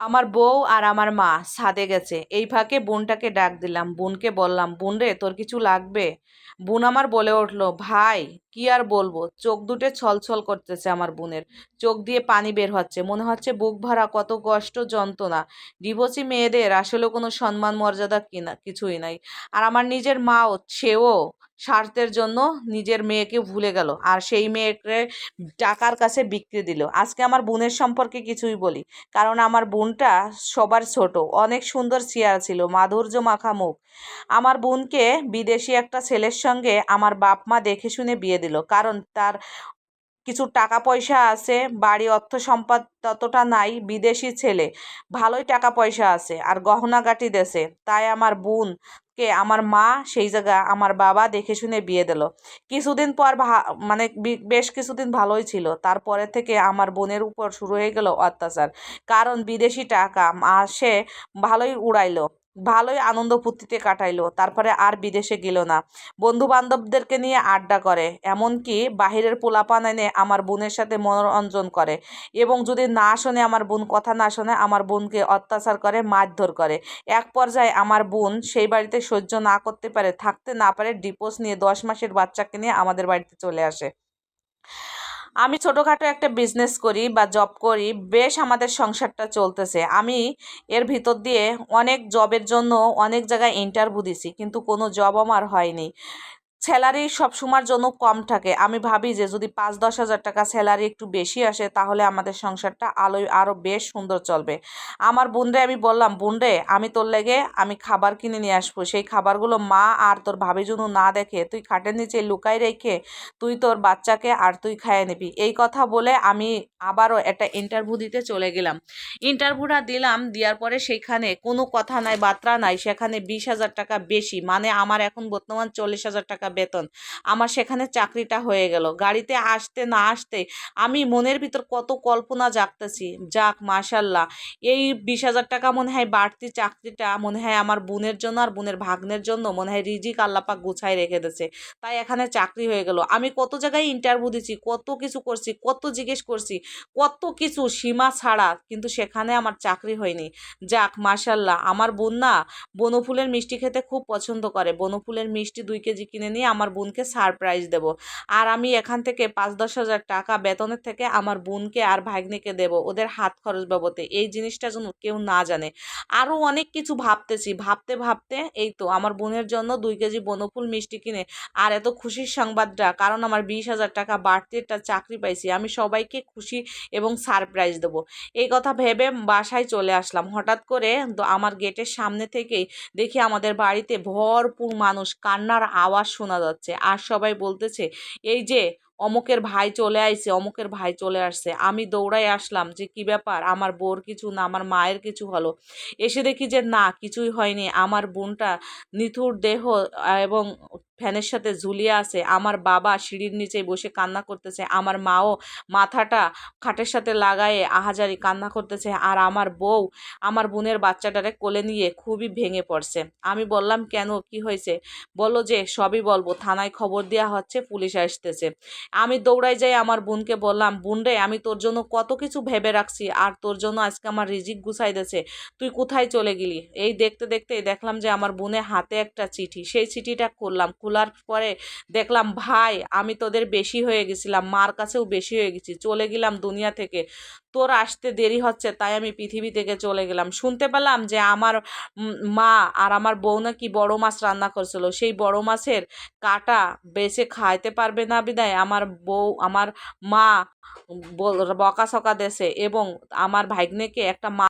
আমার বউ আর আমার মা সাদে গেছে। এই ফাঁকে বোনটাকে ডাক দিলাম। বোনকে বললাম, বোন রে, তোর কিছু লাগবে? বোন আমার বলে উঠল, ভাই কি আর বলব? চোখ দুটে ছলছল করতেছে আমার বোনের। চোখ দিয়ে পানি বের হচ্ছে। মনে হচ্ছে বুক ভরা কত কষ্ট, যন্ত্রণা। ডিভোর্সি মেয়েদের আসলে কোনো সম্মান মর্যাদা কিনা, কিছুই নাই। আর আমার নিজের মাও, সেও স্বার্থের জন্য নিজের মেয়েকে ভুলে গেল আর সেই মেয়েকে টাকার কাছে বিক্রি দিল। আজকে আমার বোনের সম্পর্কে কিছুই বলি। কারণ আমার বোনটা সবার ছোট। অনেক সুন্দর চেয়ার ছিল, মাধুর্য মাখা মুখ। আমার বোনকে বিদেশি একটা ছেলের সঙ্গে আমার বাপ মা দেখে শুনে বিয়ে দিল। কারণ তার কিছু টাকা পয়সা আছে, বাড়ি অর্থ সম্পদ ততটা নাই, বিদেশি ছেলে। ভালোই টাকা পয়সা আছে আর গহনা গহনাগাটি দেশে তাই আমার বোনকে, আমার মা সেই জায়গা আমার বাবা দেখে শুনে বিয়ে দিল। কিছুদিন পর মানে বেশ কিছুদিন ভালোই ছিল। তারপরে থেকে আমার বোনের উপর শুরু হয়ে গেল অত্যাচার। কারণ বিদেশি টাকা মাসে ভালোই উড়াইলো। ভালোই আনন্দ ফুর্তিতে কাটাইলো, তারপরে আর বিদেশে গেল না। বন্ধু বান্ধবদেরকে নিয়ে আড্ডা করে, এমনকি বাহিরের পোলাপান এনে আমার বোনের সাথে মনোরঞ্জন করে এবং যদি না শোনে আমার বোন কথা না শোনে আমার বোনকে অত্যাচার করে, মারধর করে। এক পর্যায়ে আমার বোন সেই বাড়িতে সহ্য না করতে পারে, থাকতে না পারে ডিপোজ নিয়ে দশ মাসের বাচ্চাকে নিয়ে আমাদের বাড়িতে চলে আসে। আমি ছোটোখাটো একটা বিজনেস করি বা জব করি, বেশ আমাদের সংসারটা চলতেছে। আমি এর ভিতর দিয়ে অনেক জবের জন্য অনেক জায়গায় ইন্টারভিউ দিছি, কিন্তু কোনো জব আমার হয়নি। স্যালারি সবসময়ের জন্য কম থাকে। আমি ভাবি যে, যদি পাঁচ দশ হাজার টাকা স্যালারি একটু বেশি আসে, তাহলে আমাদের সংসারটা আলোয় আরও বেশ সুন্দর চলবে। আমার বোনরে আমি বললাম, বোনরে, আমি তোর লেগে আমি খাবার কিনে নিয়ে আসব। সেই খাবারগুলো মা আর তোর ভাবি জন্য না দেখে তুই খাটের নিচে লুকাই রেখে তুই তোর বাচ্চাকে আর তুই খাইয়ে নিবি। এই কথা বলে আমি আবারও একটা ইন্টারভিউ দিতে চলে গেলাম। ইন্টারভিউটা দিলাম, দেওয়ার পরে সেইখানে কোনো কথা নাই বার্তা নাই, সেখানে বিশ হাজার টাকা বেশি। মানে আমার এখন বর্তমান চল্লিশ হাজার টাকা বেতন। আমার সেখানে চাকরিটা হয়ে গেল। গাড়িতে আসতে না আসতে আমি মনের ভিতর কত কল্পনা জাগতেছি। যাক, মাশাল্লাহ। এই বিশ হাজার টাকা মনে হয় বাড়তি চাকরিটা, মনে হয় আমার বোনের জন্য আর বোনের ভাগ্নের জন্য মনে হয় রিজিক আল্লাপাক গুছাই রেখে দিয়েছে। তাই এখানে চাকরি হয়ে গেল। আমি কত জায়গায় ইন্টারভিউ দিছি, কত কিছু করছি, কত জিজ্ঞেস করছি, কত কিছু সীমা ছাড়া কিন্তু সেখানে আমার চাকরি হয়নি। যাক, মাশাল্লাহ। আমার বোন না বনফুলের মিষ্টি খেতে খুব পছন্দ করে। বনফুলের মিষ্টি দুই কেজি কিনে নিয়ে আমার বোনকে সারপ্রাইজ দেব। আর আমি এখান থেকে পাঁচ দশ হাজার টাকা বেতনের থেকে আমার বোনকে আর ভাগ্নিকে দেব ওদের হাত খরচ বাবদে। এই জিনিসটা যেন কেউ না জানে। আরও অনেক কিছু ভাবতেছি। ভাবতে ভাবতে এই তো আমার বোনের জন্য দুই কেজি বনফুল মিষ্টি কিনে আর এত খুশির সংবাদটা, কারণ আমার বিশ হাজার টাকা বাড়তি একটা চাকরি পাইছি, আমি সবাইকে খুশি এবং সারপ্রাইজ দেবো। এই কথা ভেবে বাসায় চলে আসলাম। হঠাৎ করে আমার গেটের সামনে থেকেই দেখি আমাদের বাড়িতে ভরপুর মানুষ। কান্নার আওয়াজ শোনা যাচ্ছে। আর সবাই বলতেছে, এই যে অমুকের ভাই চলে আইছে, অমুকের ভাই চলে আসছে। আমি দৌড়াই আসলাম যে, কি ব্যাপার? আমার বোর কিছু না, আমার মায়ের কিছু হলো? এসে দেখি যে, না, কিছুই হয়নি। আমার বোনটা নিথুর দেহ এবং ফ্যানের সাথে ঝুলিয়ে আছে, আমার বাবা সিঁড়ির নিচে বসে কান্না করতেছে, আমার মাও মাথাটা খাটের সাথে লাগায়ে আহাজারি কান্না করতেছে, আর আমার বউ আমার বোনের বাচ্চাটারে কোলে নিয়ে খুবই ভেঙে পড়ছে। আমি বললাম, কেন? কি হয়েছে? বলো যে, সবই বলব, থানায় খবর দেওয়া হচ্ছে, পুলিশ আসতেছে। আমি দৌড়াই যাই, আমার বোনকে বললাম, বোন রে, আমি তোর জন্য কত কিছু ভেবে রাখছি, আর তোর জন্য আজকে আমার রিজিক গুছাই দিয়েছে তুই কোথায় চলে গেলি? এই দেখতে দেখতে দেখলাম যে, আমার বোনের হাতে একটা চিঠি, সেই চিঠিটা খুললাম খোলার পরে দেখলাম, ভাই, আমি তোদের বেশি হয়ে গেছিলাম, মার কাছেও বেশি হয়ে গেছি, চলে গেলাম দুনিয়া থেকে। তোর আসতে দেরি হচ্ছে, তাই আমি পৃথিবী থেকে চলে গেলাম। শুনতে পেলাম যে আমার মা আর আমার বউ নাকি বড় মাছ রান্না করছিল। সেই বড় মাছের কাটা বেছে খাইতে পারবে না বিদায় আমার বউ, আমার মা বল- বকাসকা দেশে এবং আমার ভাগ্নেকে একটা মা